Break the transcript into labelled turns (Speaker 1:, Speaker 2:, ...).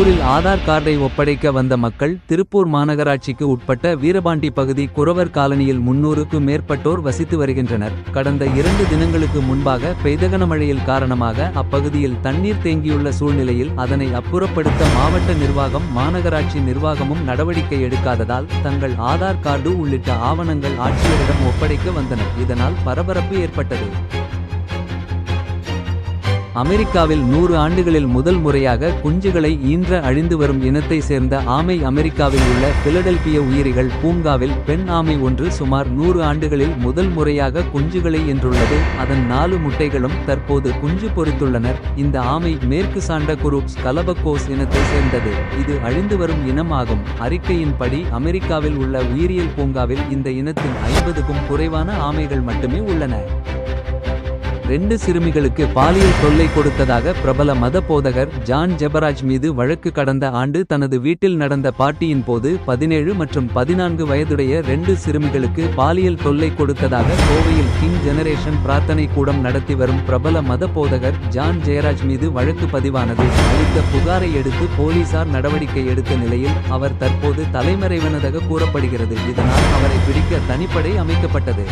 Speaker 1: ஆதார் கார்டை ஒப்படைக்க வந்த மக்கள் திருப்பூர் மாநகராட்சிக்கு உட்பட்ட வீரபாண்டி பகுதி குறவர் காலனியில் முன்னூறுக்கும் மேற்பட்டோர் வசித்து வருகின்றனர். கடந்த இரண்டு தினங்களுக்கு முன்பாக பெய்த கனமழையில் காரணமாக அப்பகுதியில் தண்ணீர் தேங்கியுள்ள சூழ்நிலையில் அதனை அப்புறப்படுத்த மாவட்ட நிர்வாகம் மாநகராட்சி நிர்வாகமும் நடவடிக்கை எடுக்காததால் தங்கள் ஆதார் கார்டு உள்ளிட்ட ஆவணங்கள் ஆட்சியரிடம் ஒப்படைக்க வந்தனர். இதனால் பரபரப்பு ஏற்பட்டது. அமெரிக்காவில் நூறு ஆண்டுகளில் முதல் முறையாக குஞ்சுகளை ஈன்ற அழிந்து வரும் இனத்தை சேர்ந்த ஆமை அமெரிக்காவில் உள்ள பிலடெல்பிய உயிரிகள் பூங்காவில் பெண் ஆமை ஒன்று சுமார் நூறு ஆண்டுகளில் முதல் முறையாக குஞ்சுகளை என்றுள்ளது அதன் நாலு முட்டைகளும் தற்போது குஞ்சு பொறித்துள்ளனர். இந்த ஆமை மேற்கு சாண்ட குரூப்ஸ் கலபக்கோஸ் இனத்தை சேர்ந்தது. இது அழிந்து வரும் இனம் ஆகும் அறிக்கையின்படி அமெரிக்காவில் உள்ள உயிரியல் பூங்காவில் இந்த இனத்தின் ஐம்பதுக்கும் குறைவான ஆமைகள் மட்டுமே உள்ளன. ரெண்டு சிறுமிகளுக்கு பாலியல் தொல்லை கொடுத்ததாக பிரபல மத போதகர் ஜான் ஜெபராஜ் மீது வழக்கு கடந்த ஆண்டு தனது வீட்டில் நடந்த பார்ட்டியின் போது பதினேழு மற்றும் பதினான்கு வயதுடைய ரெண்டு சிறுமிகளுக்கு பாலியல் தொல்லை கொடுத்ததாக கோவையில் கிங் ஜெனரேஷன் பிரார்த்தனை கூடம் நடத்தி வரும் பிரபல மத போதகர் ஜான் ஜெயராஜ் மீது வழக்கு பதிவானது. அளித்த புகாரை எடுத்து போலீசார் நடவடிக்கை எடுத்த நிலையில் அவர் தற்போது தலைமறைவனதாக கூறப்படுகிறது. இதனால் அவரை பிடிக்க தனிப்படை அமைக்கப்பட்டது.